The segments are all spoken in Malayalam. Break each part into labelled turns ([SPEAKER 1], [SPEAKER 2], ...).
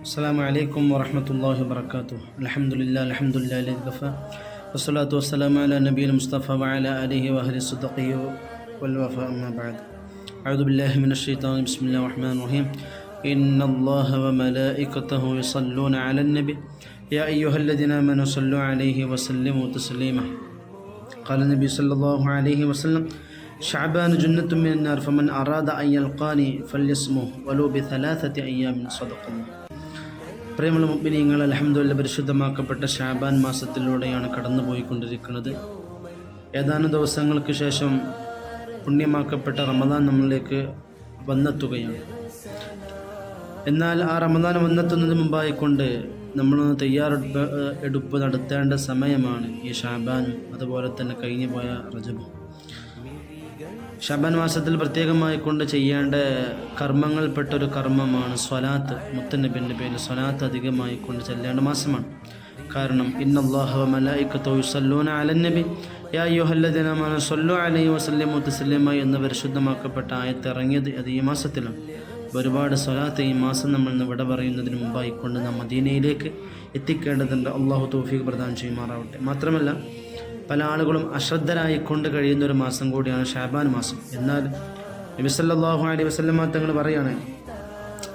[SPEAKER 1] السلام عليكم ورحمة الله وبركاته. الحمد لله الحمد لله الذي كفى والصلاة والسلام على نبي المصطفى وعلى آله وأهل صدقه والوفاء أما بعد. أعوذ بالله من الشيطان. بسم الله الرحمن الرحيم. إن الله وملائكته يصلون على النبي. يا أيها الذين آمنوا صلوا عليه وسلموا تسليما. قال النبي صلى الله عليه وسلم شعبان جنة من النار فمن أراد أن يلقاني فليصمه ولو بثلاثة أيام صدق الله. പ്രിയമുള്ള മുമ്പിനിങ്ങൾ അലഹമ്മദില്ല പരിശുദ്ധമാക്കപ്പെട്ട ഷാബാൻ മാസത്തിലൂടെയാണ് കടന്നുപോയിക്കൊണ്ടിരിക്കുന്നത്. ഏതാനും ദിവസങ്ങൾക്ക് ശേഷം പുണ്യമാക്കപ്പെട്ട റമദാൻ നമ്മളിലേക്ക് വന്നെത്തുകയാണ്. എന്നാൽ ആ റമദാൻ വന്നെത്തുന്നതിന് മുമ്പായിക്കൊണ്ട് നമ്മൾ തയ്യാറെടുപ്പ് എടുപ്പ് നടത്തേണ്ട സമയമാണ് ഈ ഷാബാനും അതുപോലെ തന്നെ കഴിഞ്ഞു പോയ റജബും. ഷബാൻ മാസത്തിൽ പ്രത്യേകമായി കൊണ്ട് ചെയ്യേണ്ട കർമ്മങ്ങൾപ്പെട്ട ഒരു കർമ്മമാണ് സ്വലാത്ത്. മുത്തനബിന്റെ പേര് സ്വലാത്ത് അധികമായി കൊണ്ട് ചെല്ലേണ്ട മാസമാണ്. കാരണം ഇന്നല്ലാഹു മലായിക്കത്തോ യുസല്ലൂന അലന്നബി യാ എന്ന് പരിശുദ്ധമാക്കപ്പെട്ട ആയത്ത് ഇറങ്ങിയത് അത് ഈ മാസത്തിലാണ്. ഒരുപാട് സ്വലാത്ത് ഈ മാസം നമ്മൾ ഇന്ന് വിട പറയുന്നതിന് മുമ്പായിക്കൊണ്ട് നാം മദീനയിലേക്ക് എത്തിക്കേണ്ടതുണ്ട്. അള്ളാഹു തൗഫീഖ് പ്രദാനം ചെയ്യുമാറാവട്ടെ. മാത്രമല്ല പല ആളുകളും അശ്രദ്ധരായി കൊണ്ട് കഴിയുന്ന ഒരു മാസം കൂടിയാണ് ഷാബാൻ മാസം. എന്നാൽ നബിസല്ലാഹു അലൈഹി വസ്ലമ തങ്ങൾ പറയുകയാണ്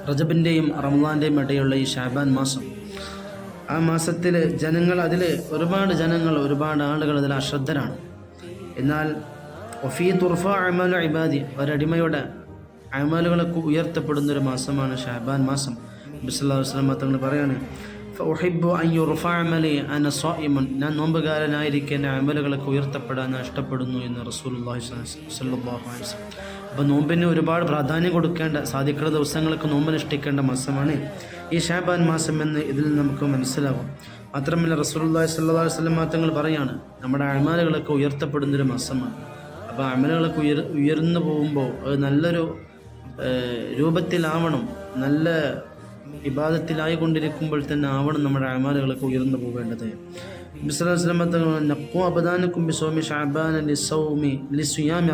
[SPEAKER 1] റജബിന്റെയും റംലാന്റെയും ഇടയുള്ള ഈ ഷാബാൻ മാസം ആ മാസത്തിൽ ജനങ്ങൾ അതിൽ ഒരുപാട് ജനങ്ങൾ ഒരുപാട് ആളുകൾ അതിൽ അശ്രദ്ധരാണ്. എന്നാൽ ഒഫീ തുർഫ അമലു ഇബാദി ഒരടിമയുടെ അമലുകളൊക്കെ ഉയർത്തപ്പെടുന്ന ഒരു മാസമാണ് ഷാബാൻ മാസം. നബിസ്വല്ലാ വസ്ലമ തങ്ങൾ പറയാണ് ഫുഹിബു അയ്യുറുഫാമലി അന സ്വായിമുൻ ഞാൻ നോമ്പുകാരനായിരിക്കെ. എന്റെ അമലുകളൊക്കെ ഉയർത്തപ്പെടാൻ ഞാൻ ഇഷ്ടപ്പെടുന്നു എന്ന് റസൂലുള്ളാഹി സ്വല്ലല്ലാഹു അലൈഹി വസല്ലം. അപ്പോൾ നോമ്പിന് ഒരുപാട് പ്രാധാന്യം കൊടുക്കേണ്ട സാധിക്കുന്ന ദിവസങ്ങളൊക്കെ നോമ്പനുഷ്ഠിക്കേണ്ട മാസമാണ് ഈ ഷാബാൻ മാസം എന്ന് ഇതിൽ നമുക്ക് മനസ്സിലാവും. മാത്രമല്ല റസൂലുള്ളാഹി സ്വല്ലല്ലാഹു അലൈഹി വസല്ലം തങ്ങൾ പറയാണ് നമ്മുടെ അമലുകളൊക്കെ ഉയർത്തപ്പെടുന്നൊരു മാസമാണ്. അപ്പോൾ അമലുകളൊക്കെ ഉയർ ഉയർന്നു പോകുമ്പോൾ അത് നല്ലൊരു രൂപത്തിലാവണം. നല്ല ഇബാദത്തിലായി കൊണ്ടിരിക്കുമ്പോൾ തന്നെ ആവണം നമ്മുടെ അമാലുകളൊക്കെ ഉയർന്നു പോകേണ്ടത്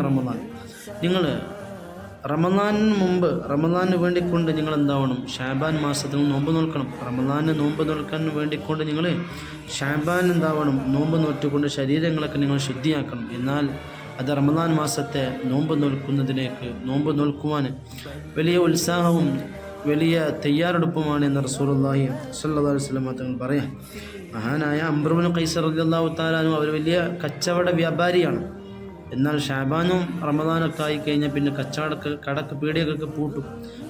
[SPEAKER 1] റമദാൻ നിങ്ങൾ റമദാനിന് മുമ്പ് റമദാന് വേണ്ടിക്കൊണ്ട് നിങ്ങൾ എന്താവണം ഷാബാൻ മാസത്തിൽ നോമ്പ് നോക്കണം റമദാന് നോമ്പ് നോക്കാൻ വേണ്ടിക്കൊണ്ട് നിങ്ങൾ ഷാബാൻ എന്താവണം നോമ്പ് നോറ്റുകൊണ്ട് ശരീരങ്ങളൊക്കെ നിങ്ങൾ ശുദ്ധിയാക്കണം എന്നാൽ അത് റമദാൻ മാസത്തെ നോമ്പ് നോൽക്കുന്നതിലേക്ക് നോമ്പ് നോൽക്കുവാൻ വലിയ ഉത്സാഹവും വലിയ തയ്യാറെടുപ്പുമാണ് എന്ന് റസൂലുള്ളാഹി സ്വല്ലല്ലാഹു അലൈഹി വസല്ലം തങ്ങൾ പറയാം. മഹാനായ അംബ്രുബിൻ ഖൈസർ റളിയല്ലാഹു താലാനും അവർ വലിയ കച്ചവട വ്യാപാരിയാണ്. എന്നാൽ ഷാബാനും റമദാനൊക്കെ ആയി കഴിഞ്ഞാൽ പിന്നെ കച്ചവടക്ക് കടക്ക് പീടികൾക്ക് പൂട്ടും.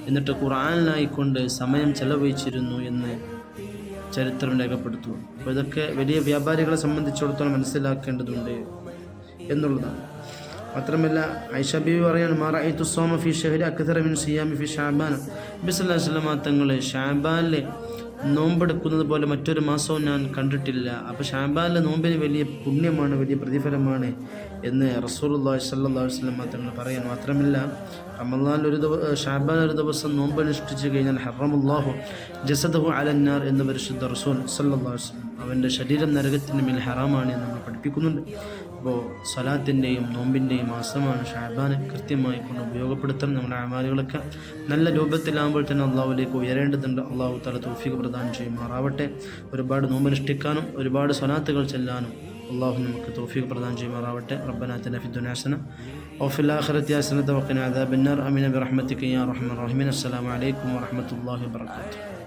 [SPEAKER 1] എന്നിട്ട് ഖുറാനിലായിക്കൊണ്ട് സമയം ചെലവഴിച്ചിരുന്നു എന്ന് ചരിത്രം രേഖപ്പെടുത്തുന്നു. അപ്പോൾ ഇതൊക്കെ വലിയ വ്യാപാരികളെ സംബന്ധിച്ചിടത്തോളം മനസ്സിലാക്കേണ്ടതുണ്ട് എന്നുള്ളതാണ്. മാത്രമല്ല ഐഷ ബീവി പറയാണ് മാറായിത്തു സോമ ഫി ഷഹരി അക്തറ മിൻ സിയാമി ഫി ഷാബാൻ ബിസ്ലാ സ്വലമ തങ്ങൾ ഷാബാനിൽ നോമ്പെടുക്കുന്നത് പോലെ മറ്റൊരു മാസവും ഞാൻ കണ്ടിട്ടില്ല. അപ്പോൾ ഷാബാനിലെ നോമ്പിന് വലിയ പുണ്യമാണ് വലിയ പ്രതിഫലമാണ് എന്ന് റസൂലുള്ളാഹി സ്വല്ലല്ലാഹു അലൈഹി വസല്ലം തങ്ങൾ പറയാൻ മാത്രമല്ല റമദാൻ ഒരു ദിവസം ഷാബാൻ ഒരു ദിവസം നോമ്പ് അനുഷ്ഠിച്ചു കഴിഞ്ഞാൽ ഹറമുല്ലാഹു ജസദഹു അലന്നാർ എന്ന് പരിശുദ്ധ റസൂൽ സല്ലല്ലാഹു അലൈഹി വസല്ലം അവന്റെ ശരീരം നരകത്തിന് മേൽ ഹറാമാണ് എന്ന് നമ്മൾ പഠിപ്പിക്കുന്നുണ്ട്. അപ്പോൾ സ്വലാത്തിന്റെയും നോമ്പിന്റെയും മാസമാണ് ഷാബാനെ കൃത്യമായി കൊണ്ട് ഉപയോഗപ്പെടുത്തണം നമ്മുടെ അമാലുകളൊക്കെ നല്ല രൂപത്തിലാകുമ്പോൾ തന്നെ അള്ളാഹുലേക്ക് ഉയരേണ്ടതുണ്ട്. അള്ളാഹു തല തോഫിക്ക് പ്രദാനം ചെയ്യുമാറാവട്ടെ. ഒരുപാട് നോമ്പനുഷ്ഠിക്കാനും ഒരുപാട് സ്വലാത്തുകൾ ചെല്ലാനും അള്ളാഹു നമുക്ക് തോഫിക്ക് പ്രദാനം ചെയ്യുമാറാവട്ടെ. റബ്ബനാത്തിന്റെ ഫിദ്ദുനാസന ഓഫിലാഖറത്ത് യാസന അമീൻ അദാബിന്നാർ. അമീന ബിറഹ്മത്തിക്ക് യാ റഹ്മൻ റഹീമിൻ അസ്സലാമലൈക്കും വറഹമത്തല്ലാഹി വാത്തു